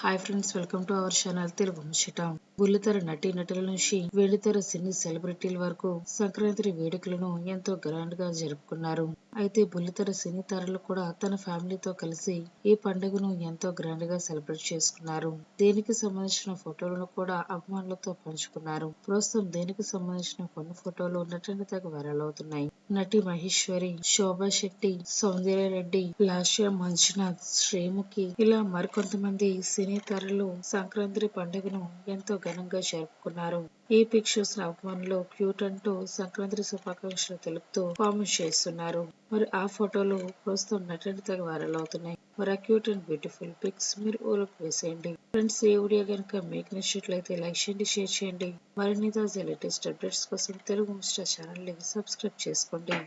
Hi friends welcome to our channel Telugu Muchchata బుల్లితెర నటీ నటుల నుంచి వెండితెర సినీ సెలబ్రిటీల వరకు సంక్రాంతి వేడుకలను ఎంతో గ్రాండ్గా జరుపుకున్నారు. అయితే బుల్లితెర సినీ తారలు కూడా తన ఫ్యామిలీతో కలిసి ఈ పండుగను ఎంతో గ్రాండ్గా సెలబ్రేట్ చేసుకున్నారు. దీనికి సంబంధించిన ఫోటోలను కూడా అభిమానులతో పంచుకున్నారు. ప్రస్తుతం దీనికి సంబంధించిన కొన్ని ఫోటోలు నటనతకు వైరల్ అవుతున్నాయి. నటి మహేశ్వరి శోభా శెట్టి సౌందర్య రెడ్డి లాస్య మంజునాథ్ శ్రీముఖి ఇలా మరికొంతమంది సినీ తారలు సంక్రాంతి పండుగను ఎంతో ఘనంగా జరుపుకున్నారు. ఈ పిక్చర్స్ అభిమానులు క్యూట్ అంటూ సంక్రాంతి శుభాకాంక్షలు తెలుపుతూ కామెంట్ చేస్తున్నారు. మరి ఆ ఫోటోలు ప్రస్తుతం నటన తెగ వైరల్ అవుతున్నాయి. మరి ఆ క్యూట్ అండ్ బ్యూటిఫుల్ పిక్స్ మీరు ఊరకు వేసేయండి. ఫ్రెండ్స్ ఈ వీడియో కనుక మీకు నచ్చినట్లయితే లైక్ చేయండి షేర్ చేయండి. మరిన్ని తాజా లేటెస్ట్ అప్డేట్స్ కోసం తెలుగు ముస్టర్ ఛానల్ని సబ్స్క్రైబ్ చేసుకోండి.